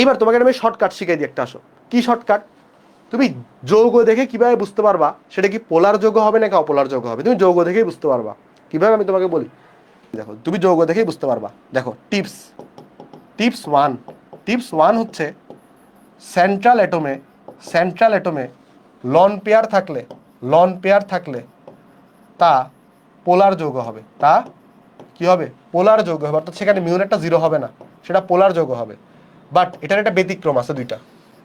এইবার তোমাকে আমি শর্টকাট শিখাই দিই একটা, আসো। কি শর্টকাট তুমি যৌগ দেখে কীভাবে বুঝতে পারবা? সেটা কি পোলার যৌগ হবে নাকি অপোলার যৌগ হবে? তুমি যৌগ দেখেই বুঝতে পারবা। কীভাবে আমি তোমাকে বলি? দেখো, তুমি যৌগ দেখেই বুঝতে পারবা। দেখো tips tips one tips one হচ্ছে সেন্ট্রাল অ্যাটমে সেন্ট্রাল অ্যাটমে লন পেয়ার থাকলে লন পেয়ার থাকলে তা পোলার যৌগ হবে। তা কি হবে? পোলার যৌগ হবে। অর্থাৎ সেখানে মিউন একটা জিরো হবে না। সেটা পোলার যৌগ হবে। বাট এটার একটা ব্যতিক্রম আছে দুইটা।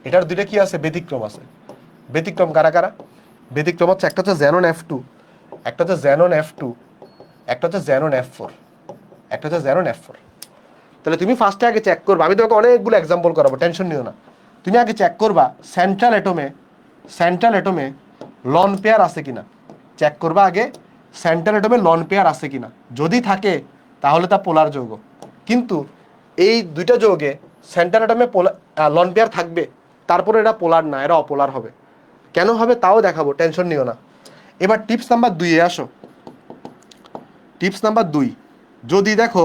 এটার দুইটা কি আছে? ব্যতিক্রম আছে। ব্যতিক্রম কারা কারা? ব্যতিক্রম হচ্ছে একটা হচ্ছে জ্যানন এফ টু একটা হচ্ছে জ্যানন এফ টু একটা হচ্ছে জ্যানন এফ ফোর একটা হচ্ছে জ্যানন এফ ফোর তাহলে তুমি ফার্স্টে আগে চেক করবা। আমি তোমাকে অনেকগুলো এক্সাম্পল করাবো টেনশন নিও না। তুমি আগে চেক করবা সেন্ট্রাল অ্যাটমে সেন্ট্রাল অ্যাটমে লন পেয়ার আছে কিনা। চেক করবা আগে সেন্ট্রাল অ্যাটমে লন পেয়ার আছে কিনা। যদি থাকে, তাহলে তা পোলার যৌগ। কিন্তু এই দুইটা যৌগে সেন্ট্রাল অ্যাটমে লন পেয়ার থাকবে। তারপরে এটা পোলার না, এরা অপোলার হবে। কেন হবে তাও দেখাবো টেনশন নিও না। এবার টিপস নাম্বার দুইয়ে আসো। টিপস নাম্বার দুই, যদি দেখো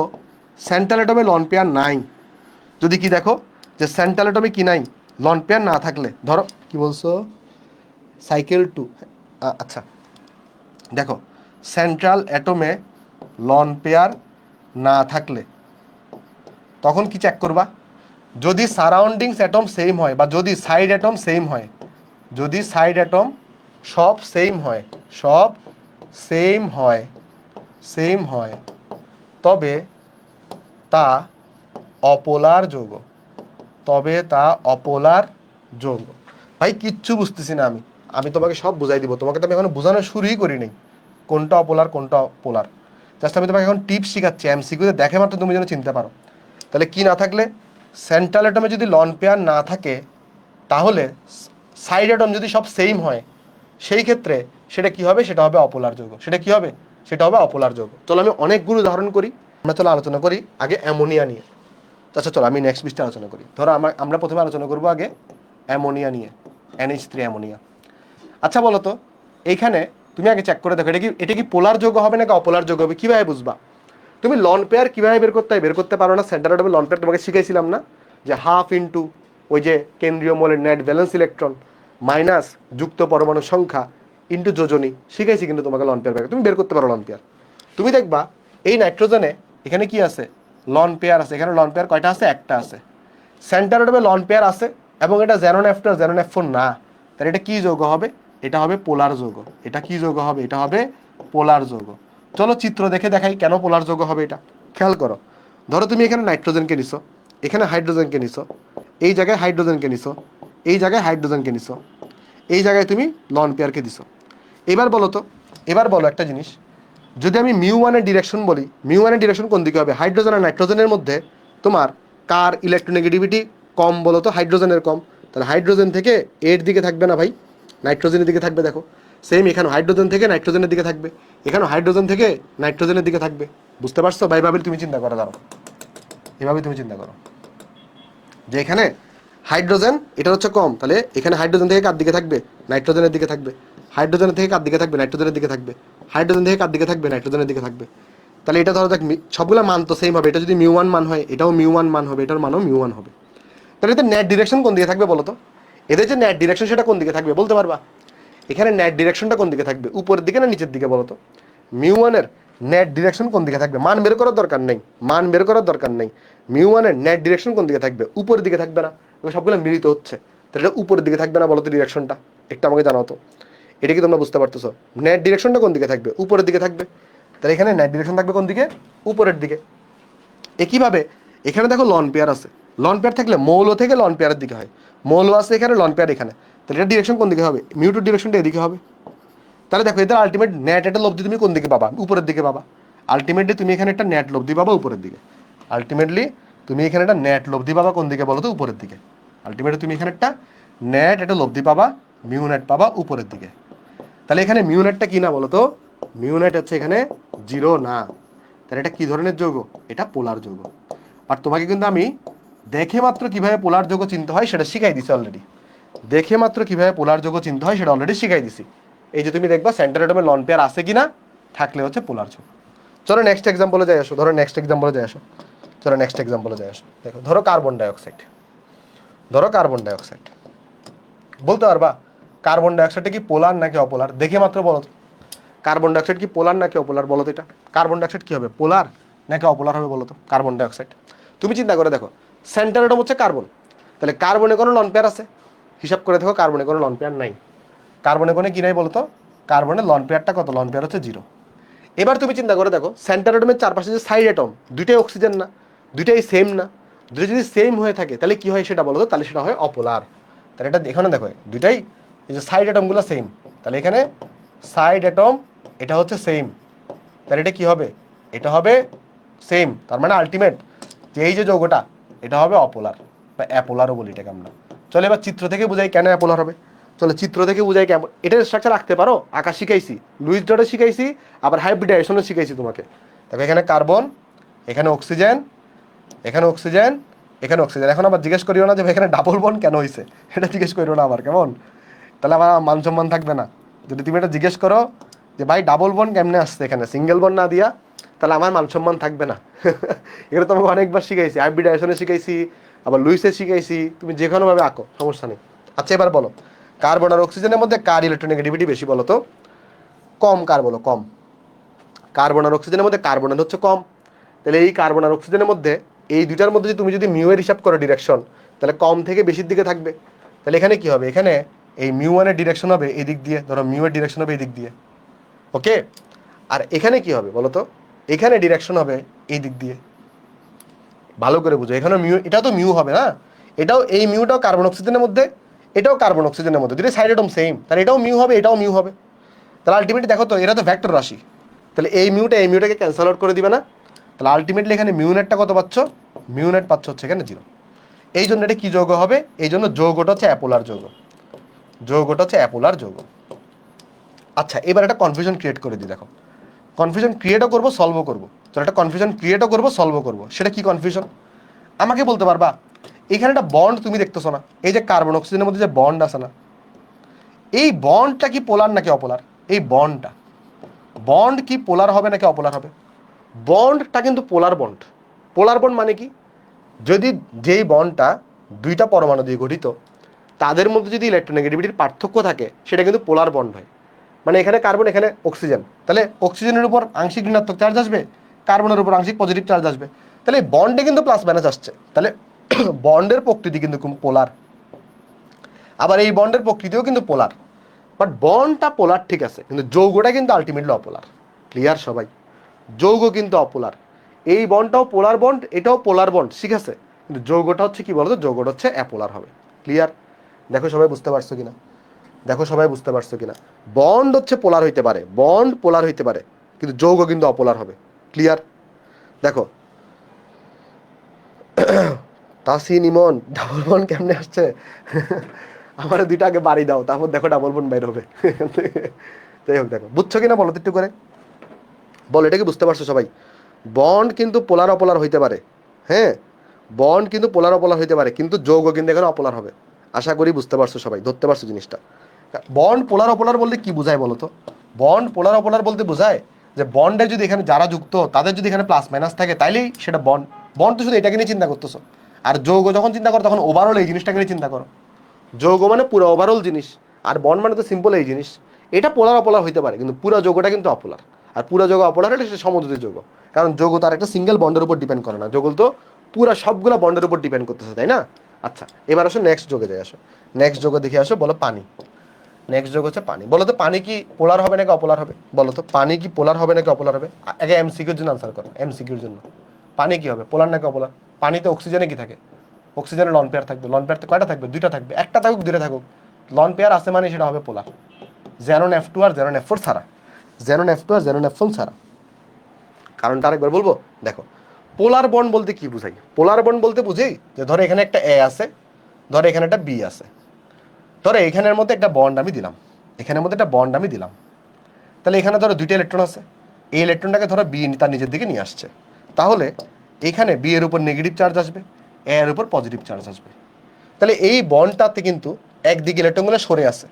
সেন্ট্রাল অ্যাটমে লন পেয়ার নাই, যদি কি দেখো যে সেন্ট্রাল অ্যাটমে কি নাই লন পেয়ার না থাকলে, ধরো, কি বলছো? সাইকেল টু আচ্ছা। দেখো সেন্ট্রাল অ্যাটমে লন পেয়ার না থাকলে, তখন কি চেক করবা? যদি সারাউন্ডিংস অ্যাটম সেম হয় বা যদি সাইড অ্যাটম সেম হয়, যদি সাইড অ্যাটম সব সেম হয়, সব সেম হয় সেম হয়, তবে তা অপোলার যৌগ, তবে তা অপোলার যৌগ। ভাই, কিচ্ছু বুঝতেছি না আমি। আমি তোমাকে সব বুঝাই দিব। তোমাকে তো আমি এখন বোঝানো শুরুই করি নাই। কোনটা অপোলার, কোনটা পোলার জাস্ট আমি তোমাকে এখন টিপস শিখাচ্ছি এমসিকিউতে দেখে মাত্র তুমি যেন চিনতে পারো। তাহলে কি না থাকলে সেন্ট্রাল অ্যাটমে যদি লন পেয়ার না থাকে, তাহলে সাইড অ্যাটম যদি সব সেম হয়, সেই ক্ষেত্রে সেটা কি হবে? সেটা হবে অপোলার যৌগ। সেটা কি হবে? সেটা হবে অপোলার যৌগ। চলো আমি অনেকগুলো উদাহরণ করি। আমরা চলো আলোচনা করি আগে অ্যামোনিয়া নিয়ে। আচ্ছা চলো আমি নেক্সট পৃষ্ঠে আলোচনা করি। ধরো আমার, আমরা প্রথমে আলোচনা করব আগে অ্যামোনিয়া নিয়ে। NH three ammonia. আচ্ছা বলো তো, এইখানে তুমি আগে চেক করে দেখো, এটা কি এটা কি পোলার যোগ্য হবে নাকি অপোলার যোগ্য হবে? কীভাবে বুঝবা? তুমি লন পেয়ার কীভাবে বের করতে হয় বের করতে পারো না? সেন্টার অ্যাটমে লন পেয়ার তোমাকে শিখেছিলাম না? যে হাফ ইন্টু ওই যে কেন্দ্রীয় মোলের নেট ব্যালেন্স ইলেকট্রন মাইনাস যুক্ত পরমাণু সংখ্যা ইন্টু যোজনী শিখেছি কিন্তু তোমাকে লন পেয়ার তুমি বের করতে পারো লন পেয়ার তুমি দেখবা, এই নাইট্রোজেনে এখানে কি আছে? লন পেয়ার আছে। এখানে লন পেয়ার কয়টা আছে? একটা আছে। সেন্টার অ্যাটমে লন পেয়ার আছে এবং এটা জেরন এফ টু জেরন এফ ফোর না। তাহলে এটা কি যৌগ হবে? এটা হবে পোলার যৌগ। এটা কি যৌগ হবে? এটা হবে পোলার যৌগ। চলো চিত্র দেখে দেখাই কেন পোলার যৌগ হবে এটা। খেয়াল করো, ধরো তুমি এখানে নাইট্রোজেনকে নিছো, এখানে হাইড্রোজেনকে নিছো, এই জায়গায় হাইড্রোজেনকে নিছো, এই জায়গায় হাইড্রোজেনকে নিছো, এই জায়গায় তুমি লন পেয়ারকে দিছো। এবার বলো তো, এবার বলো একটা জিনিস, যদি আমি মিউ ওয়ানের ডিরেকশন বলি, মিউ ওয়ানের ডিরেকশন কোন দিকে হবে? হাইড্রোজেন আর নাইট্রোজেনের মধ্যে তোমার কার ইলেকট্রোনেগেটিভিটি কম বলো তো? হাইড্রোজেনের কম। তাহলে হাইড্রোজেন থেকে এর দিকে থাকবে না ভাই, নাইট্রোজেনের দিকে থাকবে দেখো। সেম এখানে হাইড্রোজেন থেকে নাইট্রোজেনের দিকে থাকবে। এখানে হাইড্রোজেন থেকে নাইট্রোজেনের দিকে থাকবে। বুঝতে পারছ? ভাই ভাবে তুমি চিন্তা করো দাঁড়ো এভাবে তুমি চিন্তা করো। যে এখানে হাইড্রোজেন এটা হচ্ছে কম। তাহলে এখানে হাইড্রোজেন থেকে কার দিকে থাকবে? নাইট্রোজেনের দিকে থাকবে। হাইড্রোজেনের থেকে কার দিকে থাকবে? নাইট্রোজেনের দিকে থাকবে। হাইড্রোজেন থেকে কার দিকে থাকবে? নাইট্রোজেনের দিকে থাকবে। তাহলে এটা ধরো, দেখ সবগুলো মান তো সেম হবে। এটা যদি মিউ ওয়ান মান হয়, এটাও মিউ ওয়ান মান হবে। এটার মানও মিউ ওয়ান হবে। তাহলে এতে নেট ডিরেকশন কোন দিকে থাকবে বলো তো? এদের যে নেট ডিরেকশন সেটা কোন দিকে থাকবে? বলতে পারবা? এখানে নেট ডিরেকশনটা কোন দিকে থাকবে? উপরের দিকে না নিচের দিকে বলো তো? মিউ ওয়ানের নেট ডিরেকশন কোন দিকে থাকবে? মান বের করার দরকার নেই। মান বের করার দরকার নেই। মিউ ওয়ানের নেট ডিরেকশন কোন দিকে থাকবে? উপরের দিকে থাকবে না। সবগুলো মিলিত হচ্ছে। তাহলে এটা উপরের দিকে থাকবে না বলো তো ডিরেকশনটা একটু আমাকে জানাও তো। এটা কি তোমরা বুঝতে পারতেছো? নেট ডিরেকশনটা কোন দিকে থাকবে? উপরের দিকে থাকবে। তাহলে এখানে নেট ডিরেকশন থাকবে কোন দিকে? উপরের দিকে। একইভাবে এখানে দেখো লন পেয়ার আছে। লন পেয়ার থাকলে মৌল থেকে লন পেয়ারের দিকে হয়। মৌল আছে এখানে লন পেয়ার এখানে। তাহলে এটা ডিরেকশন কোন দিকে হবে? মিউটু ডিরেকশনটা এদিকে হবে। তাহলে দেখো, এদের আলটিমেট নেট একটা লব্ধি তুমি কোন দিকে পাবা? উপরের দিকে পাবা। আলটিমেটলি তুমি এখানে একটা নেট লব্ধি পাবা উপরের দিকে। আলটিমেটলি তুমি এখানে একটা নেট লব্ধি পাবা কোন দিকে বলো তো উপরের দিকে। আলটিমেটলি তুমি এখানে একটা নেট একটা লব্ধি পাবা মিউ নেট পাবা উপরের দিকে। তাহলে এখানে মিউ নেটটা কি না বলো তো মিউ নেট হচ্ছে এখানে জিরো না। তাহলে এটা কি ধরনের যৌগ? এটা পোলার যৌগ। আর তোমাকে কিন্তু আমি দেখে মাত্র কীভাবে পোলার যৌগ চিনতে হয় সেটা শিখাই দিছি অলরেডি দেখে মাত্র কীভাবে পোলার যৌগ চিনতে হয় সেটা অলরেডি শিখাই দিছি। এই যে তুমি দেখবা সেন্টার এটমে লন পেয়ার আছে কিনা, থাকলে হচ্ছে পোলার যৌগ। চলো নেক্সট এক্সাম্পলে যাই আসো, ধরো নেক্সট এক্সাম্পলে যাই আসো। চলো নেক্সট এক্সাম্পলে যাই আসো। দেখো, ধরো কার্বন ডাইঅক্সাইড ধরো কার্বন ডাইঅক্সাইড বলতে পারবা কার্বন ডাইঅক্সাইডটা কি পোলার নাকি অপোলার? দেখে মাত্র বলো তো। কার্বন ডাইঅক্সাইড কি পোলার নাকি অপোলার বলো তো এটা? কার্বন ডাইঅক্সাইড কি হবে, পোলার নাকি অপোলার হবে বলো তো? কার্বন ডাইঅক্সাইড তুমি চিন্তা করে দেখো সেন্টার এটম হচ্ছে কার্বন তাহলে কার্বনে কোনো লন পেয়ার আছে? হিসাব করে দেখো কার্বনে কোনো লন পেয়ার নাই। কার্বনে কোনো কি নাই বলতো? কার্বনের লন পেয়ারটা কত? লন পেয়ার হচ্ছে জিরো এবার তুমি চিন্তা করে দেখো সেন্টার এটমের চারপাশে যে সাইড অ্যাটম দুইটাই অক্সিজেন না, দুইটাই সেম না দুটো যদি সেম হয়ে থাকে, তাহলে কি হয় সেটা বলো তো? তাহলে সেটা হয় অপোলার। তাহলে এটা এখানে দেখো, দুইটাই এই যে সাইড অ্যাটমগুলো সেম তাহলে এখানে সাইড অ্যাটম এটা হচ্ছে সেম তাহলে এটা কি হবে? এটা হবে সেম তার মানে আলটিমেট যে এই যে যৌগটা, এটা হবে অপোলার, বা অ্যাপোলারও বলি এটাকে আমরা। চলে এবার চিত্র থেকে বুঝাই কেন অ্যাপোলার হবে। চলে চিত্র থেকে বুঝাই কেমন এটার স্ট্রাকচার রাখতে পারো? আঁকা শিখাইছি। লুইস ডটে শিখাইছি, আবার হাইব্রিডাইজেশনও শিখাইছি তোমাকে। দেখো এখানে কার্বন এখানে অক্সিজেন এখানে অক্সিজেন এখানে অক্সিজেন এখন আবার জিজ্ঞেস করিও না যে এখানে ডাবল বন কেন হয়েছে এটা জিজ্ঞেস করিও না আবার, কেমন? তাহলে আমার মান সম্মান থাকবে না। যদি তুমি এটা জিজ্ঞেস করো যে, ভাই ডাবল বন কেমনে আসছে এখানে? সিঙ্গেল বন না দিয়া? তাহলে আমার মান সম্মান থাকবে না। এগুলো তোমাকে অনেকবার শিখাইছি হাইব্রিডাইজেশনে শিখাইছি আবার লুইসে শিখাইছি, তুমি যে কোনোভাবে আঁকো, সমস্যা নেই। আচ্ছা এবার বলো কার্বন আর অক্সিজেনের মধ্যে কার ইলেকট্রোনেগেটিভিটি বেশি বলো তো? কম কার বলো, কম। কার্বন আর অক্সিজেনের মধ্যে কার্বনের হচ্ছে কম। তাহলে এই কার্বন আর অক্সিজেনের মধ্যে, এই দুইটার মধ্যে তুমি যদি মিউয়ের হিসাব করো ডিরেকশন তাহলে কম থেকে বেশির দিকে থাকবে। তাহলে এখানে কি হবে? এখানে এই মিউ ওয়ানের ডিরেকশন হবে এই দিক দিয়ে, ধরো মিউয়ের ডিরেকশন হবে এই দিক দিয়ে। ওকে আর এখানে কি হবে বলো তো? এখানে ডিরেকশন হবে এই দিক দিয়ে। ভালো করে বুঝো। এখানে মিউ, এটাও তো মিউ হবে না? এটাও, এই মিউটাও কার্বন অক্সিজেনের মধ্যে, এটাও কার্বন অক্সিজেনের মধ্যে। দুটো সাইড এটম সেম তাহলে এটাও মিউ হবে, এটাও মিউ হবে। তাহলে আলটিমেটলি দেখো তো, এরা তো ভ্যাক্টর রাশি। তাহলে এই মিউটা, এই মিউটাকে ক্যান্সেল আউট করে দিবে না? তাহলে আলটিমেটলি এখানে মিউনেটটা কত পাচ্ছ? মিউনেট পাচ্ছ হচ্ছে এখানে জিরো এই জন্য এটা কি যৌগ হবে? এই জন্য যৌগটা হচ্ছে অ্যাপোলার যৌগ। যৌগটা হচ্ছে অ্যাপোলার যৌগ। আচ্ছা এবার একটা কনফিউশন ক্রিয়েট করে দিই, দেখো। কনফিউশন ক্রিয়েটও করব সলভও করব। তো একটা কনফিউশন ক্রিয়েটও করব সলভও করব। সেটা কি কনফিউশন আমাকে বলতে পারবা, এখানে একটা বন্ড তুমি দেখতেছো না। এই যে কার্বন অক্সিজেনের মধ্যে যে বন্ড আছে না, এই বন্ডটা কি পোলার নাকি অপোলার এই বন্ডটা বন্ড কি পোলার হবে নাকি অপোলার হবে? বন্ডটা কিন্তু পোলার বন্ড পোলার বন্ড মানে কি? যদি যেই বন্ডটা দুইটা পরমাণু দিয়ে গঠিত, তাদের মধ্যে যদি ইলেকট্রোনেগেটিভিটির পার্থক্য থাকে, সেটা কিন্তু পোলার বন্ড হয়। মানে এখানে কার্বন এখানে অক্সিজেন তাহলে অক্সিজেনের উপর আংশিক ঋণাত্মক চার্জ আসবে? কার্বনের উপর আংশিক পজিটিভ চার্জ আসবে। তাহলে বন্ডে কিন্তু প্লাস মাইনাস আসছে। তাহলে বন্ডের প্রকৃতি কিন্তু পোলার আবার এই বন্ডের প্রকৃতিও কিন্তু পোলার বাট বন্ডটা পোলার ঠিক আছে, কিন্তু যৌগটা কিন্তু আলটিমেটলি অপোলার। ক্লিয়ার সবাই? যৌগ কিন্তু অপোলার। এই বন্ডটাও পোলার বন্ড এটাও পোলার বন্ড ঠিক আছে? কিন্তু যৌগটা হচ্ছে কি বলতো? যৌগটা হচ্ছে অ্যাপোলার হবে। ক্লিয়ার দেখো সবাই বুঝতে পারছ কিনা? দেখো সবাই বুঝতে পারছ কিনা? বন্ড হচ্ছে পোলার হইতে পারে। বন্ড পোলার হইতে পারে। কিন্তু যৌগ কিন্তু অপোলার হবে। ক্লিয়ার দেখো, তাসিন, ইমন ডাবল বন কেমনে আসছে? আমার দুইটা আগে বাড়ি দাও, তারপর দেখো ডাবল বন বাইর হবে। যাই হোক, দেখো, বুঝছ কিনা বলো একটু করে? বলো, এটা কি বুঝতে পারছ সবাই? বন্ড কিন্তু পোলার অপোলার হইতে পারে। হ্যাঁ বন্ড কিন্তু পোলার অপোলার হইতে পারে, কিন্তু যৌগ কিন্তু এখানে অপোলার হবে। আশা করি বুঝতে পারছ সবাই, ধরতে পারছ জিনিসটা। বন্ড পোলার অপোলার বলতে কি বোঝায় বলো তো? বন্ড পোলার অপোলার বলতে বোঝায়? যে বন্ডে যদি এখানে যারা যুক্ত, তাদের যদি এখানে প্লাস মাইনাস থাকে, তাইলেই সেটা বন্ড বন্ড তো শুধু এটাকে নিয়ে চিন্তা করতেছো। আর যৌগ যখন চিন্তা করো, তখন ওভারঅল এই জিনিসটাকে নিয়ে চিন্তা করো। যৌগ মানে পুরো ওভারঅল জিনিস, আর বন্ড মানে তো সিম্পল এই জিনিস। এটা পোলার অপোলার হইতে পারে, কিন্তু পুরো যৌগটা কিন্তু অপোলার আর পুরো যৌগ অপোলার হলে সেটা সমুদ্রের যৌগ। কারণ যৌগ তার একটা সিঙ্গেল বন্ডের উপর ডিপেন্ড করে না। যৌগ তো পুরো সবগুলো বন্ডের উপর ডিপেন্ড করতেছে, তাই না? আচ্ছা এবার আসো নেক্সট যোগে যাই আসো। নেক্সট যোগে দেখে আসো, বলো পানি। নেক্সট যোগ হচ্ছে পানি। বলো তো, পানি কি পোলার হবে নাকি অপোলার হবে? বলো তো, পানি কি পোলার হবে নাকি অপোলার হবে? আগে এমসিকিউর জন্য আনসার করো এমসিকিউর জন্য। পানি কি হবে? পোলার নাকি অপোলার? পানিতে অক্সিজেনে কি থাকে? অক্সিজেনে লন পেয়ার থাকবে। লন পেয়ার তো কয়টা থাকবে? দুইটা থাকবে। একটা থাকুক, দুইটা থাকুক। লন পেয়ার আছে মানে সেটা হবে পোলার জেরন এফ টু আর জেরন এফ ফোর ছাড়া। জেরন এফ টু আর জেরন এফ ফোর ছাড়া। কারণটা আরেকবার বলব? দেখো পোলার বন্ড বলতে কি বুঝাই? পোলার বন্ড বলতে বুঝি যে ধরো এখানে একটা এ আছে, ধরো এখানে একটা বি আছে। ধরো এখানের মধ্যে একটা বন্ড আমি দিলাম। এখানের মধ্যে একটা বন্ড আমি দিলাম। তাহলে এখানে ধরো দুইটা ইলেকট্রন আছে। এই ইলেকট্রনটাকে ধরো বি তার নিজের দিকে নিয়ে আসছে। তাহলে এখানে বি এর উপর নেগেটিভ চার্জ আসবে এ এর উপর পজিটিভ চার্জ আসবে। তাহলে এই বন্ডটাতে কিন্তু একদিকে ইলেকট্রনগুলো সরে আসে।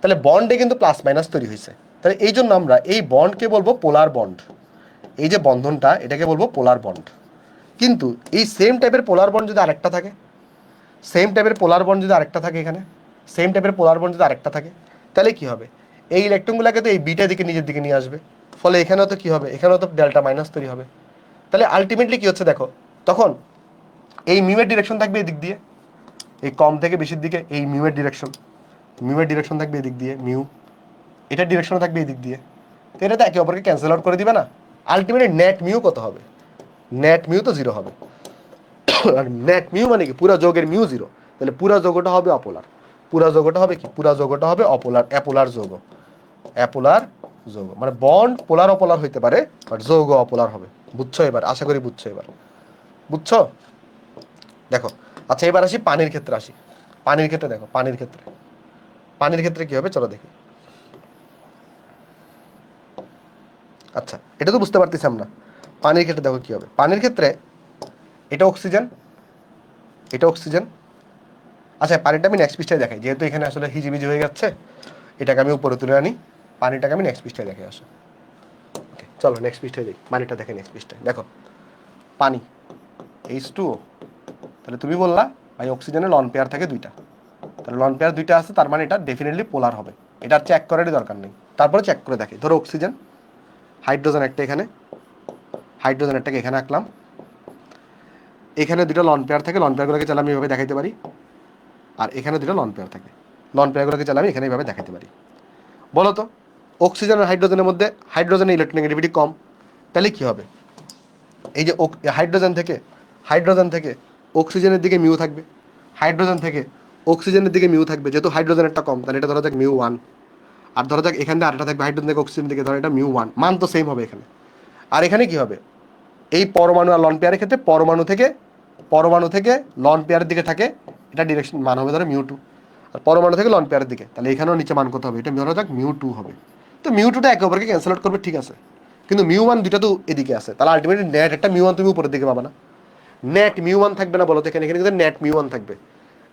তাহলে বন্ডে কিন্তু প্লাস মাইনাস তৈরি হয়েছে। তাহলে এই জন্য আমরা এই বন্ডকে বলব পোলার বন্ড এই যে বন্ধনটা, এটাকে বলব পোলার বন্ড কিন্তু এই সেম টাইপের পোলার বন্ড যদি আরেকটা থাকে সেম টাইপের পোলার বন্ড যদি আরেকটা থাকে এখানে সেম টাইপের পোলার বন্ড যদি আরেকটা থাকে, তাহলে কি হবে? এই ইলেকট্রনগুলোকে তো এই বিটা দিকে নিজের দিকে নিয়ে আসবে। ফলে এখানেও তো কি হবে? এখানেও তো ডেল্টা মাইনাস তৈরি হবে। তাহলে আলটিমেটলি কি হচ্ছে দেখো? তখন এই মিউয়ের ডিরেকশন থাকবে এদিক দিয়ে, এই কম থেকে বেশির দিকে এই মিউয়ের ডিরেকশন মিউয়ের ডিরেকশন থাকবে এদিক দিয়ে মিউ এটার ডিরেকশন থাকবে এদিক দিয়ে। তো এটা তো একে অপরকে ক্যান্সেল আউট করে দিবে না। আলটিমেটলি নেট মিউ কত হবে? নেট মিউ তো জিরো হবে। আর নেট মিউ মানে কি? পুরা যোগের মিউ জিরো তাহলে পুরা যোগটা হবে অপোলার পুরা যোগটা হবে কি? পুরা যোগটা হবে অপোলার, অ্যাপোলার যোগ। অ্যাপোলার যোগ। মানে বন্ড পোলার অপোলার হইতে পারে বাট যোগ অপোলার হবে। বুঝছ এবার? আশা করি বুঝছ এবার। বুঝছ? দেখো আচ্ছা এবার আসি পানির ক্ষেত্রে আসি। পানির ক্ষেত্রে দেখো, পানির ক্ষেত্রে। পানির ক্ষেত্রে কি হবে? চলো দেখি। আচ্ছা এটা তো বুঝতে পারতেছি আমরা। পানির ক্ষেত্রে দেখো কি হবে? পানির ক্ষেত্রে এটা অক্সিজেন এটা অক্সিজেন আচ্ছা পানিটা আমি নেক্সট পৃষ্ঠায় দেখাই। যেহেতু এখানে আসলে হিজিবিজি হয়ে যাচ্ছে, এটাকে আমি উপরে তুলে আনি। পানিটাকে আমি নেক্সট পৃষ্ঠায় দেখে আসো। চলো নেক্সট পৃষ্ঠায় দেখি। পানিটা দেখে নেক্সট পৃষ্ঠায়। দেখো, পানি এইচ টু তাহলে তুমি বললা, ভাই অক্সিজেনে লন পেয়ার থাকে দুইটা। তাহলে লন পেয়ার দুইটা আছে, তার মানে এটা ডেফিনেটলি পোলার হবে। এটা চেক করারই দরকার নেই। তারপরে চেক করে দেখে। ধরো অক্সিজেন হাইড্রোজেন একটা এখানে। হাইড্রোজেন একটাকে এখানে আঁকলাম। এখানে দুটো লন পেয়ার থাকে লন পেয়ারগুলোকে চাইলে আমি এভাবে দেখাইতে পারি। আর এখানে দুটো লন পেয়ার থাকে। লন পেয়ারগুলোকে চাইলে আমি এখানে এইভাবে দেখাইতে পারি। বলো তো অক্সিজেন আর হাইড্রোজেনের মধ্যে হাইড্রোজেনের ইলেকট্রোনেগেটিভিটি কম। তাহলে কী হবে? এই যে হাইড্রোজেন থেকে হাইড্রোজেন থেকে অক্সিজেনের দিকে মিউ থাকবে। হাইড্রোজেন থেকে অক্সিজেনের দিকে মিউ থাকবে। যেহেতু হাইড্রোজেনটা কম, তাহলে এটা ধরা যাক মিউ ওয়ান আর ধরা যাক এখান থেকে আরেকটা থাকবে হাইড্রোজেন থেকে অক্সিজেন দিকে, ধরো এটা মিউ ওয়ান মান তো সেম হবে এখানে। আর এখানে কি হবে? এই পরমাণু আর লন পেয়ারের ক্ষেত্রে পরমাণু থেকে পরমাণু থেকে লন পেয়ারের দিকে থাকে, এটা ডিরেকশন মান হবে ধরো মিউ টু আর পরমাণু থেকে লন পেয়ারের দিকে, তাহলে এখানেও নিচে মান করতে হবে? এটা ধরা যাক মিউ টু হবে। তো মিউ টুটা একে অপরকে ক্যান্সেল আউট করবে, ঠিক আছে। কিন্তু মিউ ওয়ান দুইটা তো এদিকে আছে, তাহলে আলটিমেটলি নেট একটা মিউ ওয়ান তুমি উপরের দিকে পাবা না। নেট মিউ ওয়ান থাকবে না বলো তো, এখানে এখানে কিন্তু নেট মিউ ওয়ান থাকবে।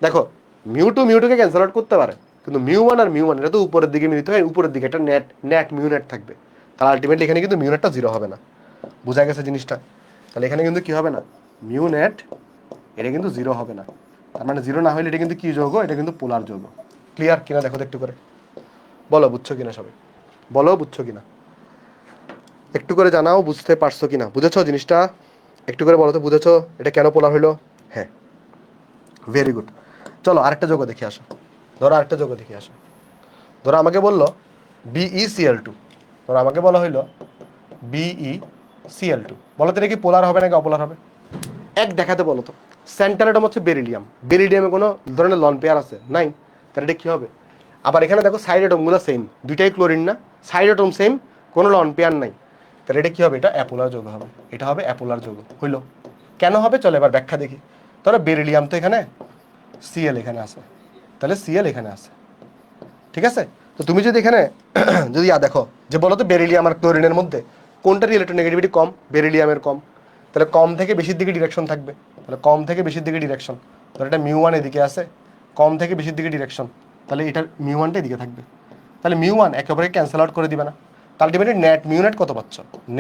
দেখো মিউ টু মিউ টুকে ক্যান্সেল আউট করতে পারে, কিন্তু মিউ ওয়ান আর মিউ ওয়ান এটা তো উপরের দিকে মিলিত হয়, উপরের দিকে একটা নেট নেট মিউ নেট থাকবে। তাহলে আলটিমেটলি এখানে কিন্তু মিউ নেটটা জিরো হবে না। বোঝা গেছে জিনিসটা? তাহলে এখানে কিন্তু কি হবে না? মিউ নেট, এটা কিন্তু জিরো হবে না। তার মানে জিরো না হলে এটা কিন্তু কি যোগ? এটা কিন্তু পোলার যোগ। ক্লিয়ার কিনা দেখো একটু করে। বলো, বুঝছ কিনা সবাই? বলো, বুঝছ কিনা? একটু করে জানাও, বুঝতে পারছ কিনা? বুঝেছ জিনিসটা? একটু করে বলো তো, বুঝেছ? এটা কেন পোলার হলো হ্যাঁ। ভেরি গুড চলো, আরেকটা যোগ দেখে আসো। ধরো আরেকটা যোগ দেখে আসো। ধরো আমাকে বলল বিই সিএল টু ধরো আমাকে বলা হইল বিই সিএল টু বলো তো এটা কি পোলার হবে নাকি অপোলার হবে? এক দেখাতে বলো তো। সেন্টার অ্যাটম হচ্ছে বেরিলিয়াম বেরিলিয়ামে কোনো ধরনের লন পেয়ার আছে? নাই। তাহলে এটা কী হবে? আবার এখানে দেখো সাইড অ্যাটমগুলো সেম দুইটাই ক্লোরিন না। সাইড অ্যাটম সেম কোনো লন পেয়ার নাই। তাহলে এটা কি হবে? এটা অ্যাপোলার যোগ হবে। এটা হবে অ্যাপোলার যোগ। হইল। কেন হবে? চলো এবার ব্যাখ্যা দেখি। তাহলে বেরিলিয়াম তো এখানে সিএল এখানে আছে। তাহলে সিএল এখানে আছে। ঠিক আছে? তো তুমি যদি এখানে যদি দেখো যে বলো তো বেরিলিয়াম আর ক্লোরিনের মধ্যে কোনটার ইলেকট্রোনেগেটিভিটি কম? বেরিলিয়ামের কম। তাহলে কম থেকে বেশির দিকে ডিরেকশন থাকবে। তাহলে কম থেকে বেশির দিকে ডিরেকশন তাহলে এটা মিউ ওয়ান এদিকে আছে। কম থেকে বেশির দিকে ডিরেকশন তাহলে এটার মিউ ওয়ানটা এদিকে থাকবে। তাহলে মিউ ওয়ান একেবারে ক্যান্সেল আউট করে দিবে না। আলটিমেটলি নেট মিউ নেট কত পাচ্ছ?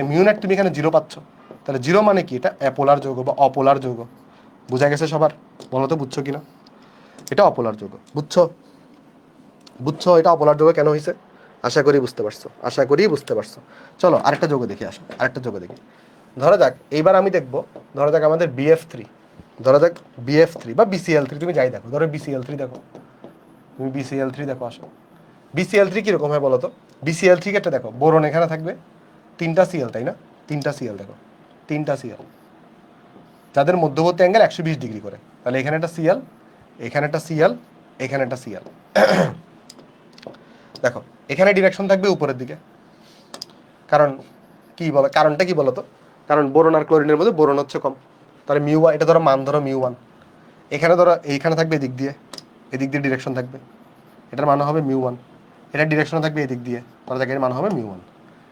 মিউ নেট তুমি এখানে জিরো পাচ্ছ। তাহলে জিরো মানে কি? এটা অ্যাপোলার যৌগ বা অপোলার যৌগ। বোঝা গেছে সবার? বলো তো, বুঝছ কিনা? এটা অপোলার যৌগ। বুঝছ? বুঝছ এটা অপোলার যোগ কেন হয়েছে আশা করি বুঝতে পারছ। আশা করি বুঝতে পারছ। চলো আরেকটা যোগ দেখি আসো। আরেকটা যোগ দেখি। ধরা যাক, এইবার আমি দেখব, ধরা যাক আমাদের বিএফ থ্রি ধরা যাক বিএফ থ্রি বা বিসিএল থ্রি তুমি যাই দেখো, ধরো বিসিএল থ্রি দেখো, তুমি বিসিএল থ্রি দেখো, আসো। বিসিএল থ্রি কীরকম হয় বলো তো? বিসিএল থ্রি একটা দেখো, বোরন এখানে থাকবে, তিনটা সিএল তাই না? তিনটা সিএল দেখো, তিনটা সিএল যাদের মধ্যবর্তী অ্যাঙ্গেল একশো বিশ ডিগ্রি করে, তাহলে এখানে একটা সিএল এখানে একটা সিএল এখানে একটা সিএল দেখো, এখানে ডিরেকশন থাকবে উপরের দিকে। কারণ কি বলো, কারণটা কি বলতো কারণ বোরন আর ক্লোরিনের মধ্যে বোরন হচ্ছে কম। তাহলে মিউ ওয়ান, এটা ধরো মান ধরো মিউ ওয়ান। এখানে ধরো এইখানে থাকবে এদিক দিয়ে এদিক দিয়ে ডিরেকশন থাকবে। এটার মান হবে মিউ ওয়ান। এটার ডিরেকশন থাকবে এদিক দিয়ে। তাহলে দেখে এর মান হবে মিউ ওয়ান।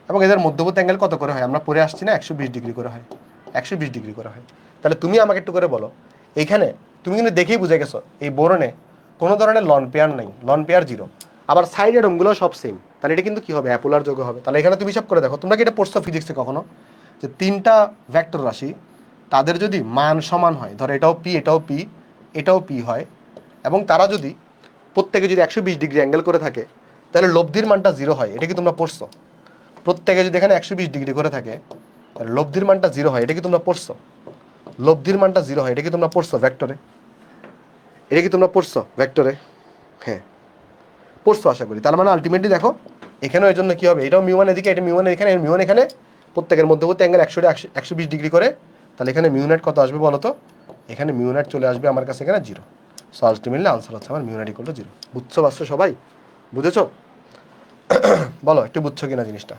এবং এদের মধ্যবর্তী অ্যাঙ্গেল কত করে হয়? আমরা পরে আসছি না, একশো বিশ ডিগ্রি করে হয়। একশো বিশ ডিগ্রি করে হয়। তাহলে তুমি আমাকে একটু করে বলো এইখানে তুমি কিন্তু দেখেই বুঝে গেছো, এই বোরনে কোনো ধরনের লন পেয়ার নেই। লন পেয়ার জিরো আবার সাইড এডমগুলো সব সেম তাহলে এটা কিন্তু কি হবে? অ্যাপোলার যোগ হবে। তাহলে এখানে তুমি হিসাব করে দেখো। তোমরা কি এটা পড়ছো ফিজিক্সে কখনো? যে তিনটা ভেক্টর রাশি, তাদের যদি মান সমান হয়, ধরো এটাও পি এটাও পি এটাও পি হয়, এবং তারা যদি প্রত্যেকে যদি একশো বিশ ডিগ্রি অ্যাঙ্গেল করে থাকে, তাহলে লব্ধির মানটা জিরো হয়, এটা কি তোমরা পড়ছো? প্রত্যেকে যদি এখানে একশো বিশ ডিগ্রি করে থাকে, তাহলে লব্ধির মানটা জিরো হয়, এটা কি তোমরা পড়ছো? লব্ধির মানটা জিরো হয়, এটা কি তোমরা পড়ছো ভেক্টরে এটা কি তোমরা পড়ছো ভেক্টরে হ্যাঁ পড়ছো আশা করি। তার মানে আলটিমেটলি দেখো, এখানেও এর জন্য কী হবে? এটাও মিউয়ান এদিকে, এটা মিউয়ান এখানে মিউয়ান এখানে প্রত্যেকের মধ্যে মধ্যবর্তী অ্যাঙ্গেল একশো একশো বিশ ডিগ্রি করে, তাহলে এখানে মিউনাইট কত আসবে বলো তো এখানে মিউনাইট চলে আসবে আমার কাছে এখানে জিরো সো আলটিমেটলি আনসার হচ্ছে আমার মিউনাইট ইকুয়াল টু জিরো বুঝছ বাসছো সবাই? বুঝেছ? বলো, একটু বুঝছ কিনা জিনিসটা?